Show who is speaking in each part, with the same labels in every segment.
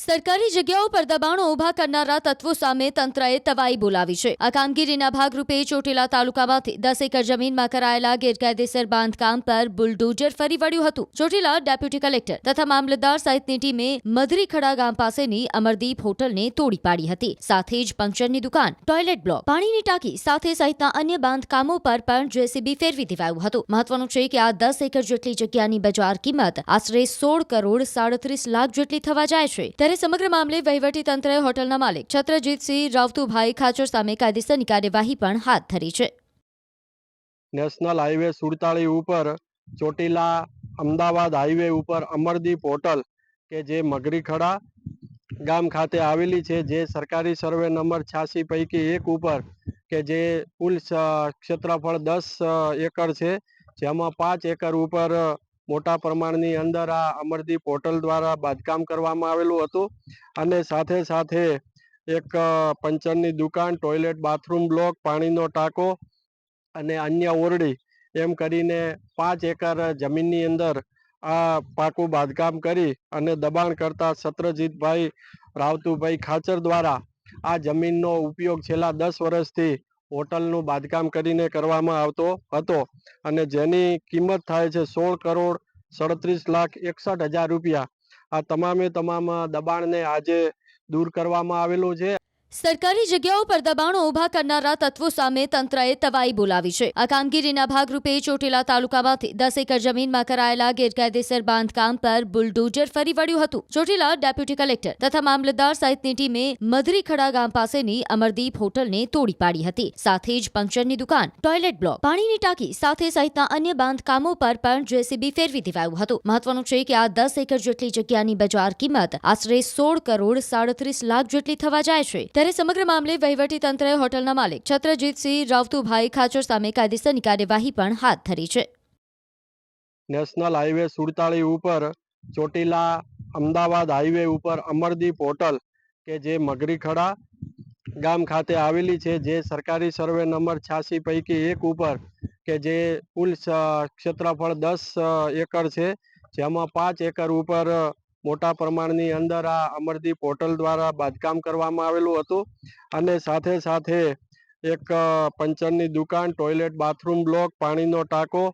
Speaker 1: સરકારી જગ્યાઓ પર દબાણો ઊભા કરનારા તત્વો સામે તંત્રએ તવાઈ બોલાવી છે. આ કામગીરીના ભાગરૂપે ચોટીલા તાલુકામાંથી દસ એકર જમીનમાં કરાયેલા ગેરકાયદેસર બાંધકામ પર બુલડોઝર ફરી વળ્યું હતું. ચોટીલા ડેપ્યુટી કલેક્ટર તથા મામલતદાર સહિતની ટીમે મધરીખડા ગામ પાસેની અમરદીપ હોટલને તોડી પાડી હતી. સાથે જ પંક્ચરની દુકાન, ટોયલેટ બ્લોક, પાણીની ટાંકી સાથે સહિતના અન્ય બાંધકામો પર પણ જેસીબી ફેરવી દેવાયું હતું. મહત્વનું છે કે આ દસ એકર જેટલી જગ્યાની બજાર કિંમત આશરે સોળ કરોડ સાડત્રીસ લાખ જેટલી થવા જાય છે. ત્યારે સમગ્ર મામલે વહીવટી હોટલના માલિક છત્રજીતસિંહ રાવતુભાઈ ખાચર સામે કાયદેસરની કાર્યવાહી પણ હાથ ધરી છે.
Speaker 2: નેશનલ હાઈવે સુડતાળી ઉપર ચોટીલા અમદાવાદ હાઈવે ઉપર અમરદીપ હોટલ કે જે મગરીખડા ગામ ખાતે આવેલી છે, જે સરકારી સર્વે નંબર છ્યાસી પૈકી એક ઉપર કે જે કુલ ક્ષેત્રફળ દસ એકર છે, જેમાં પાંચ એકર ઉપર મોટા પ્રમાણની અંદર આ અમરદીપ હોટલ દ્વારા બાંધકામ કરવામાં આવેલું હતું. અને સાથે સાથે એક પંચરની દુકાન, ટોયલેટ, બાથરૂમ બ્લોક, પાણીનો ટાંકો અને અન્ય ઓરડી એમ કરીને પાંચ એકર જમીનની અંદર આ પાકું બાંધકામ કરી અને દબાણ કરતા સત્રજીતભાઈ, રાવતુભાઈ ખાચર દ્વારા આ જમીનનો ઉપયોગ છેલ્લા દસ વર્ષથી હોટલનું બાંધકામ કરીને કરવામાં આવતો હતો. અને જેની કિંમત થાય છે સોળ કરોડ સડત્રીસ લાખ એકસઠ હજાર રૂપિયા. આ તમામે તમામ દબાણને આજે દૂર કરવામાં આવેલું છે.
Speaker 1: સરકારી જગ્યાઓ પર દબાણો ઊભા કરનારા તત્વો સામે તંત્રએ તવાઈ બોલાવી છે. આ કામગીરીના ભાગરૂપે ચોટીલા તાલુકામાંથી દસ એકર જમીનમાં કરાયેલા ગેરકાયદેસર બાંધકામ પર બુલડોઝર ફરી વળ્યું હતું. ચોટીલા ડેપ્યુટી કલેક્ટર તથા મામલતદાર સહિતની ટીમે મધરીખડા ગામ પાસેની અમરદીપ હોટલને તોડી પાડી હતી. સાથે જ પંક્ચરની દુકાન, ટોયલેટ બ્લોક, પાણીની ટાંકી સાથે સહિતના અન્ય બાંધકામો પર પણ જેસીબી ફેરવી દેવાયું હતું. મહત્વનું છે કે આ દસ એકર જેટલી જગ્યાની બજાર કિંમત આશરે સોળ કરોડ સાડત્રીસ લાખ જેટલી થવા જાય છે. ત્યારે સમગ્ર મામલે વહીવટી હોટલના માલિક છત્રજીતસિંહ રાવતુભાઈ ખાચર સામે કાયદેસરની કાર્યવાહી પણ હાથ ધરી છે.
Speaker 2: નેશનલ હાઈવે સુડતાળી ઉપર ચોટીલા અમદાવાદ હાઈવે ઉપર અમરદીપ હોટલ કે જે મગરીખડા ગામ ખાતે આવેલી છે, જે સરકારી સર્વે નંબર છ્યાસી પૈકી એક ઉપર કે જે કુલ ક્ષેત્રફળ દસ એકર છે, જેમાં પાંચ એકર ઉપર મોટા પ્રમાણની અંદર આ અમરદીપ હોટલ દ્વારા બાંધકામ કરવામાં આવેલું હતું અને સાથે સાથે એક પંચરની દુકાન, ટોયલેટ, બાથરૂમ બ્લોક, પાણીનો ટાંકો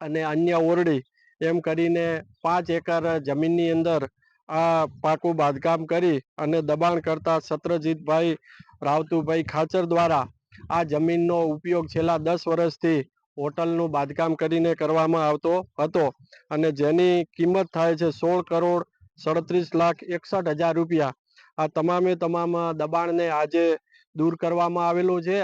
Speaker 2: અને અન્ય ઓરડી એમ કરીને પાંચ એકર જમીનની અંદર આ પાકું બાંધકામ કરી અને દબાણ કરતા સત્રજીતભાઈ રાવતુભાઈ ખાચર દ્વારા આ જમીનનો ઉપયોગ છેલ્લા દસ વર્ષથી હોટલનું બાંધકામ કરીને કરવામાં આવતો હતો અને જેની કિંમત થાય છે સોળ કરોડ સડત્રીસ લાખ એકસઠ હજાર રૂપિયા. આ તમામે તમામ દબાણને આજે દૂર કરવામાં આવેલું છે.